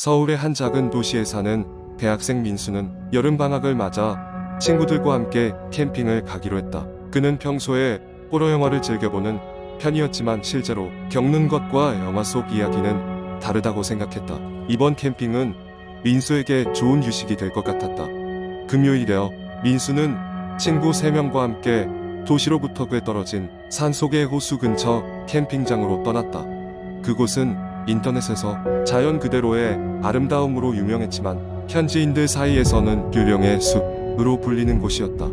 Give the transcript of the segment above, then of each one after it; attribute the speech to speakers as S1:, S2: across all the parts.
S1: 서울의 한 작은 도시에 사는 대학생 민수는 여름방학을 맞아 친구들과 함께 캠핑을 가기로 했다. 그는 평소에 호러 영화를 즐겨보는 편이었지만 실제로 겪는 것과 영화 속 이야기는 다르다고 생각했다. 이번 캠핑은 민수에게 좋은 휴식이 될 것 같았다. 금요일이어 민수는 친구 3명과 함께 도시로부터 꽤 떨어진 산속의 호수 근처 캠핑장으로 떠났다. 그곳은 인터넷에서 자연 그대로의 아름다움으로 유명했지만 현지인들 사이에서는 유령의 숲으로 불리는 곳이었다.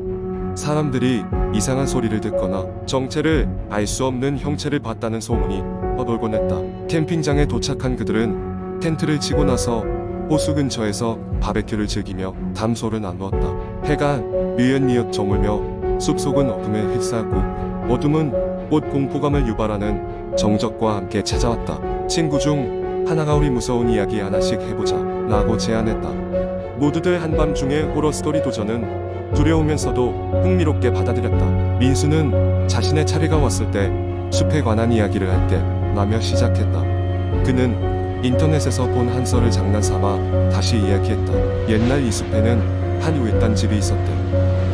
S1: 사람들이 이상한 소리를 듣거나 정체를 알 수 없는 형체를 봤다는 소문이 떠돌곤 했다. 캠핑장에 도착한 그들은 텐트를 치고 나서 호수 근처에서 바베큐를 즐기며 담소를 나누었다. 해가 뉘엿뉘엿 저물며 숲속은 어둠에 휩싸였고 어둠은 꽃 공포감을 유발하는 정적과 함께 찾아왔다. 친구 중 하나가 우리 무서운 이야기 하나씩 해보자 라고 제안했다. 모두들 한밤중에 호러 스토리 도전은 두려우면서도 흥미롭게 받아들였다. 민수는 자신의 차례가 왔을 때 숲에 관한 이야기를 할게 라며 시작했다. 그는 인터넷에서 본 한 썰을 장난삼아 다시 이야기했다. 옛날 이 숲에는 한 외딴 집이 있었대.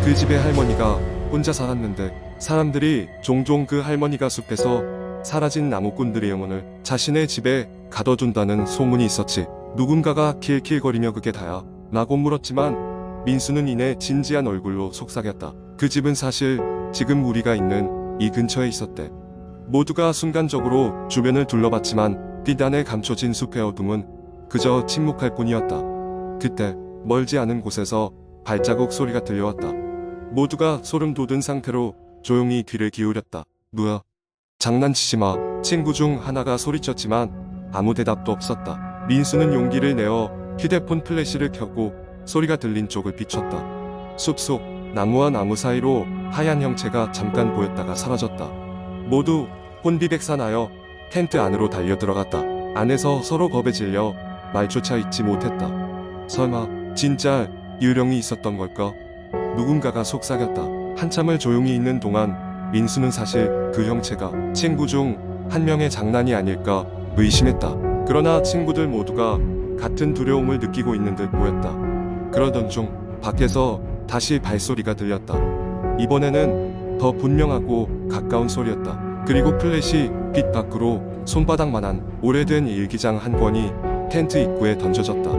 S1: 그 집의 할머니가 혼자 살았는데 사람들이 종종 그 할머니가 숲에서 사라진 나무꾼들의 영혼을 자신의 집에 가둬둔다는 소문이 있었지. 누군가가 킬킬거리며 그게 다야? 라고 물었지만 민수는 이내 진지한 얼굴로 속삭였다. 그 집은 사실 지금 우리가 있는 이 근처에 있었대. 모두가 순간적으로 주변을 둘러봤지만 비단에 감춰진 숲의 어둠은 그저 침묵할 뿐이었다. 그때 멀지 않은 곳에서 발자국 소리가 들려왔다. 모두가 소름 돋은 상태로 조용히 귀를 기울였다. 뭐야? 장난치지 마. 친구 중 하나가 소리쳤지만 아무 대답도 없었다. 민수는 용기를 내어 휴대폰 플래시를 켜고 소리가 들린 쪽을 비췄다. 숲속 나무와 나무 사이로 하얀 형체가 잠깐 보였다가 사라졌다. 모두 혼비백산하여 텐트 안으로 달려 들어갔다. 안에서 서로 겁에 질려 말조차 잊지 못했다. 설마 진짜 유령이 있었던 걸까? 누군가가 속삭였다. 한참을 조용히 있는 동안 민수는 사실 그 형체가 친구 중 한 명의 장난이 아닐까 의심했다. 그러나 친구들 모두가 같은 두려움을 느끼고 있는 듯 보였다. 그러던 중 밖에서 다시 발소리가 들렸다. 이번에는 더 분명하고 가까운 소리였다. 그리고 플래시 빛 밖으로 손바닥만한 오래된 일기장 한 권이 텐트 입구에 던져졌다.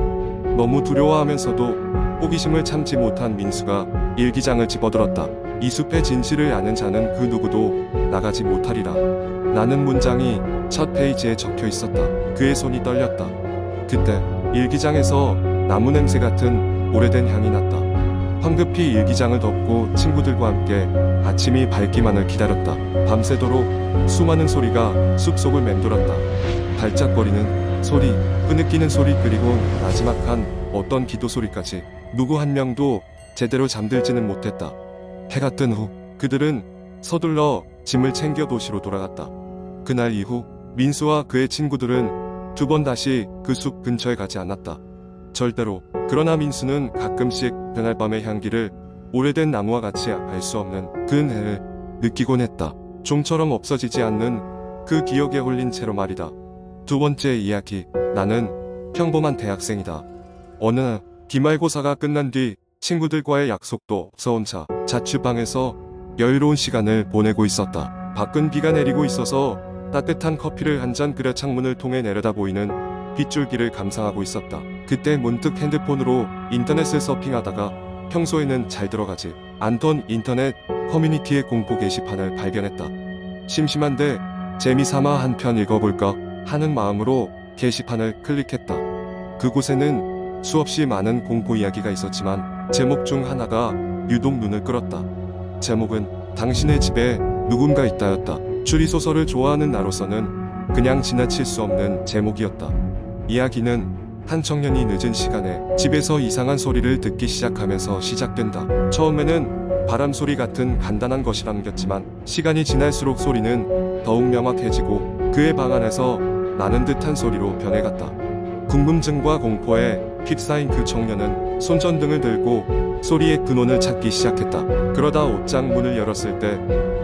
S1: 너무 두려워하면서도 호기심을 참지 못한 민수가 일기장을 집어들었다. 이 숲의 진실을 아는 자는 그 누구도 나가지 못하리라. 라는 문장이 첫 페이지에 적혀 있었다. 그의 손이 떨렸다. 그때 일기장에서 나무 냄새 같은 오래된 향이 났다. 황급히 일기장을 덮고 친구들과 함께 아침이 밝기만을 기다렸다. 밤새도록 수많은 소리가 숲속을 맴돌았다. 발작거리는 소리, 흐느끼는 소리 그리고 나지막한 어떤 기도 소리까지 누구 한 명도 제대로 잠들지는 못했다. 해가 뜬 후 그들은 서둘러 짐을 챙겨 도시로 돌아갔다. 그날 이후 민수와 그의 친구들은 두 번 다시 그 숲 근처에 가지 않았다. 절대로. 그러나 민수는 가끔씩 그날 밤의 향기를 오래된 나무와 같이 알 수 없는 그 해를 느끼곤 했다. 좀처럼 없어지지 않는 그 기억에 홀린 채로 말이다. 두 번째 이야기. 나는 평범한 대학생이다. 어느 날 기말고사가 끝난 뒤 친구들과의 약속도 없어온 차 자취방에서 여유로운 시간을 보내고 있었다. 밖은 비가 내리고 있어서 따뜻한 커피를 한 잔 끓여 창문을 통해 내려다 보이는 빗줄기를 감상하고 있었다. 그때 문득 핸드폰으로 인터넷을 서핑하다가 평소에는 잘 들어가지 않던 인터넷 커뮤니티의 공포 게시판을 발견했다. 심심한데 재미삼아 한 편 읽어볼까 하는 마음으로 게시판을 클릭했다. 그곳에는 수없이 많은 공포 이야기가 있었지만 제목 중 하나가 유독 눈을 끌었다. 제목은 당신의 집에 누군가 있다였다. 추리소설을 좋아하는 나로서는 그냥 지나칠 수 없는 제목이었다. 이야기는 한 청년이 늦은 시간에 집에서 이상한 소리를 듣기 시작하면서 시작된다. 처음에는 바람 소리 같은 간단한 것이 남겼지만 시간이 지날수록 소리는 더욱 명확해지고 그의 방 안에서 나는 듯한 소리로 변해갔다. 궁금증과 공포에 휩싸인 그 청년은 손전등을 들고 소리의 근원을 찾기 시작했다. 그러다 옷장 문을 열었을 때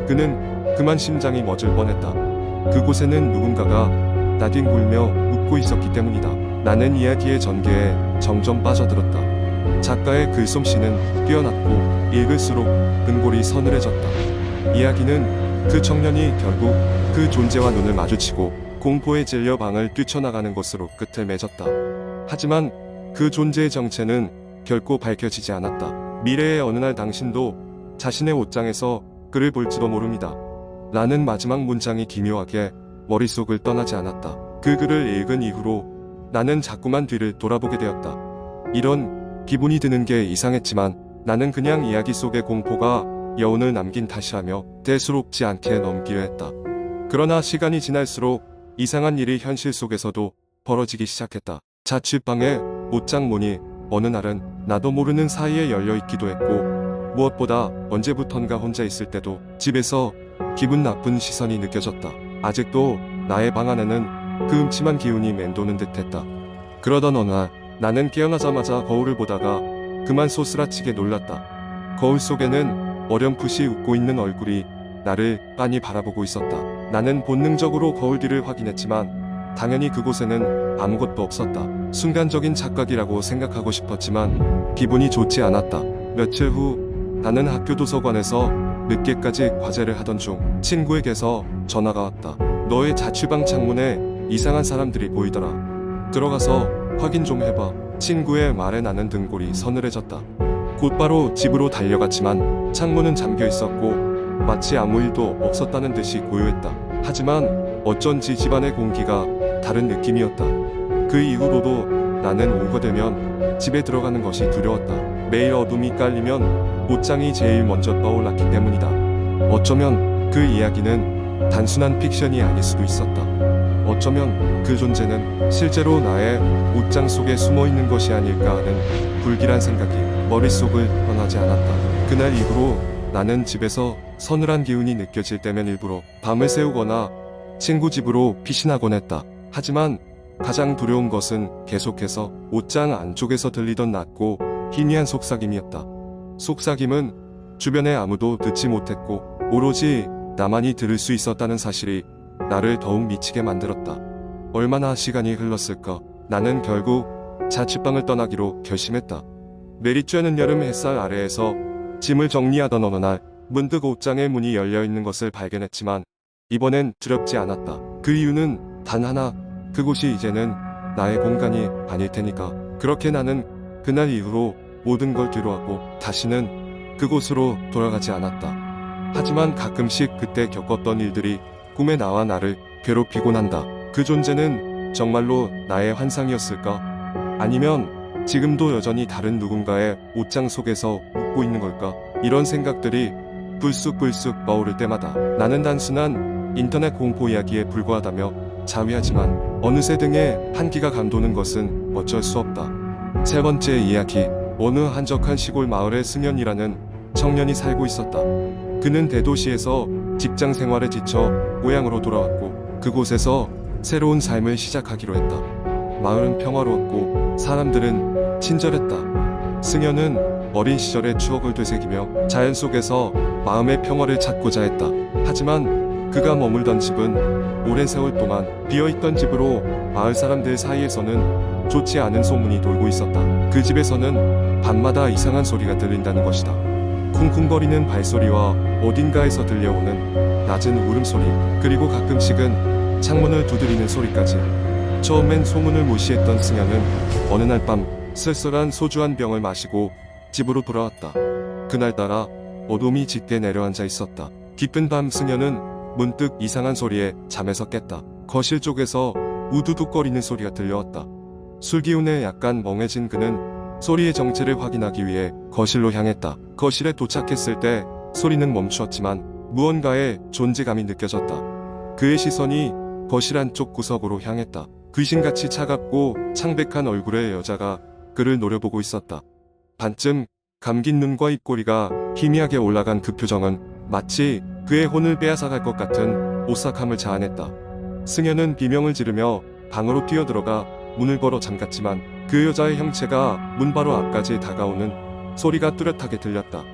S1: 그는 그만 심장이 멎을 뻔했다. 그곳에는 누군가가 나뒹굴며 웃고 있었기 때문이다. 나는 이야기의 전개에 점점 빠져들었다. 작가의 글솜씨는 뛰어났고 읽을수록 은골이 서늘해졌다. 이야기는 그 청년이 결국 그 존재와 눈을 마주치고 공포에 질려 방을 뛰쳐나가는 것으로 끝을 맺었다. 하지만 그 존재의 정체는 결코 밝혀지지 않았다. 미래의 어느 날 당신도 자신의 옷장에서 그를 볼지도 모릅니다. 라는 마지막 문장이 기묘하게 머릿속을 떠나지 않았다. 그 글을 읽은 이후로 나는 자꾸만 뒤를 돌아보게 되었다. 이런 기분이 드는 게 이상했지만 나는 그냥 이야기 속의 공포가 여운을 남긴 탓이라며 대수롭지 않게 넘기려 했다. 그러나 시간이 지날수록 이상한 일이 현실 속에서도 벌어지기 시작했다. 자취방의 옷장 문이 어느 날은 나도 모르는 사이에 열려 있기도 했고 무엇보다 언제부턴가 혼자 있을 때도 집에서 기분 나쁜 시선이 느껴졌다. 아직도 나의 방 안에는 그 음침한 기운이 맴도는 듯했다. 그러던 어느 날 나는 깨어나자마자 거울을 보다가 그만 소스라치게 놀랐다. 거울 속에는 어렴풋이 웃고 있는 얼굴이 나를 빤히 바라보고 있었다. 나는 본능적으로 거울 뒤를 확인했지만 당연히 그곳에는 아무것도 없었다. 순간적인 착각이라고 생각하고 싶었지만 기분이 좋지 않았다. 며칠 후 나는 학교 도서관에서 늦게까지 과제를 하던 중 친구에게서 전화가 왔다. 너의 자취방 창문에 이상한 사람들이 보이더라. 들어가서 확인 좀 해봐. 친구의 말에 나는 등골이 서늘해졌다. 곧바로 집으로 달려갔지만 창문은 잠겨 있었고 마치 아무 일도 없었다는 듯이 고요했다. 하지만 어쩐지 집안의 공기가 다른 느낌이었다. 그 이후로도 나는 오게 되면 집에 들어가는 것이 두려웠다. 매일 어둠이 깔리면 옷장이 제일 먼저 떠올랐기 때문이다. 어쩌면 그 이야기는 단순한 픽션이 아닐 수도 있었다. 어쩌면 그 존재는 실제로 나의 옷장 속에 숨어 있는 것이 아닐까 하는 불길한 생각이 머릿속을 떠나지 않았다. 그날 이후로 나는 집에서 서늘한 기운이 느껴질 때면 일부러 밤을 새우거나 친구 집으로 피신하곤 했다. 하지만 가장 두려운 것은 계속해서 옷장 안쪽에서 들리던 낮고 희미한 속삭임이었다. 속삭임은 주변에 아무도 듣지 못했고 오로지 나만이 들을 수 있었다는 사실이 나를 더욱 미치게 만들었다. 얼마나 시간이 흘렀을까? 나는 결국 자취방을 떠나기로 결심했다. 내리쬐는 여름 햇살 아래에서 짐을 정리하던 어느 날 문득 옷장의 문이 열려 있는 것을 발견했지만 이번엔 두렵지 않았다. 그 이유는 단 하나. 그곳이 이제는 나의 공간이 아닐 테니까. 그렇게 나는 그날 이후로 모든 걸 뒤로하고 다시는 그곳으로 돌아가지 않았다. 하지만 가끔씩 그때 겪었던 일들이 꿈에 나와 나를 괴롭히곤 한다. 그 존재는 정말로 나의 환상이었을까? 아니면 지금도 여전히 다른 누군가의 옷장 속에서 웃고 있는 걸까? 이런 생각들이 불쑥불쑥 떠오를 때마다 나는 단순한 인터넷 공포 이야기에 불과하다며 자위하지만 어느새 등에 한기가 감도는 것은 어쩔 수 없다. 세 번째 이야기 어느 한적한 시골 마을에 승현이라는 청년이 살고 있었다. 그는 대도시에서 직장 생활에 지쳐 고향으로 돌아왔고 그곳에서 새로운 삶을 시작하기로 했다. 마을은 평화로웠고 사람들은 친절했다. 승현은 어린 시절의 추억을 되새기며 자연 속에서 마음의 평화를 찾고자 했다. 하지만 그가 머물던 집은 오랜 세월 동안 비어있던 집으로 마을 사람들 사이에서는 좋지 않은 소문이 돌고 있었다. 그 집에서는 밤마다 이상한 소리가 들린다는 것이다. 쿵쿵거리는 발소리와 어딘가에서 들려오는 낮은 울음소리, 그리고 가끔씩은 창문을 두드리는 소리까지. 처음엔 소문을 무시했던 승현은 어느 날 밤 쓸쓸한 소주 한 병을 마시고 집으로 돌아왔다. 그날따라 어둠이 짙게 내려앉아 있었다. 깊은 밤 승현은 문득 이상한 소리에 잠에서 깼다. 거실 쪽에서 우두둑거리는 소리가 들려왔다. 술 기운에 약간 멍해진 그는 소리의 정체를 확인하기 위해 거실로 향했다. 거실에 도착했을 때 소리는 멈추었지만 무언가의 존재감이 느껴졌다. 그의 시선이 거실 안쪽 구석으로 향했다. 귀신같이 차갑고 창백한 얼굴의 여자가 그를 노려보고 있었다. 반쯤 감긴 눈과 입꼬리가 희미하게 올라간 그 표정은 마치 그의 혼을 빼앗아갈 것 같은 오싹함을 자아냈다. 승현은 비명을 지르며 방으로 뛰어들어가 문을 걸어 잠갔지만 그 여자의 형체가 문 바로 앞까지 다가오는 소리가 뚜렷하게 들렸다.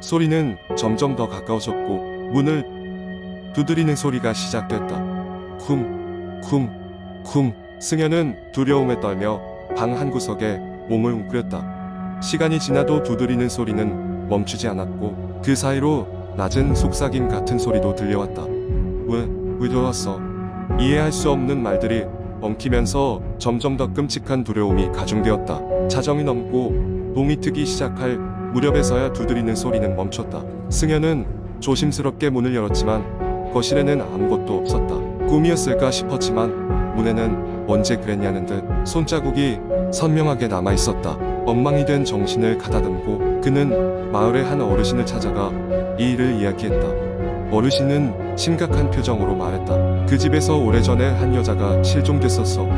S1: 소리는 점점 더 가까워졌고 문을 두드리는 소리가 시작됐다. 쿵, 쿵, 쿵. 승현은 두려움에 떨며 방 한 구석에 몸을 웅크렸다. 시간이 지나도 두드리는 소리는 멈추지 않았고 그 사이로 낮은 속삭임 같은 소리도 들려왔다. 왜, 왜 들어왔어? 이해할 수 없는 말들이 엉키면서 점점 더 끔찍한 두려움이 가중되었다. 자정이 넘고 동이 트기 시작할 무렵에서야 두드리는 소리는 멈췄다. 승현은 조심스럽게 문을 열었지만 거실에는 아무것도 없었다. 꿈이었을까 싶었지만 문에는 언제 그랬냐는 듯 손자국이 선명하게 남아 있었다. 엉망이 된 정신을 가다듬고 그는 마을의 한 어르신을 찾아가 이 일을 이야기했다. 어르신은 심각한 표정으로 말했다. 그 집에서 오래전에 한 여자가 실종됐었어.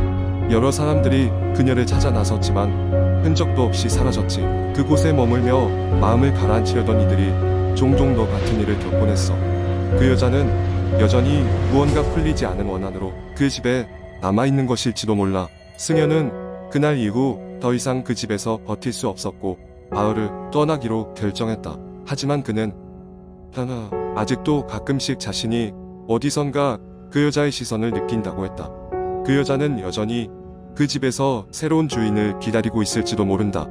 S1: 여러 사람들이 그녀를 찾아 나섰지만 흔적도 없이 사라졌지. 그곳에 머물며 마음을 가라앉히려던 이들이 종종 너 같은 일을 겪곤 했어. 그 여자는 여전히 무언가 풀리지 않은 원한으로 그 집에 남아있는 것일지도 몰라. 승현은 그날 이후 더 이상 그 집에서 버틸 수 없었고 마을을 떠나기로 결정했다. 하지만 그는 하나 아직도 가끔씩 자신이 어디선가 그 여자의 시선을 느낀다고 했다. 그 여자는 여전히 그 집에서 새로운 주인을 기다리고 있을지도 모른다.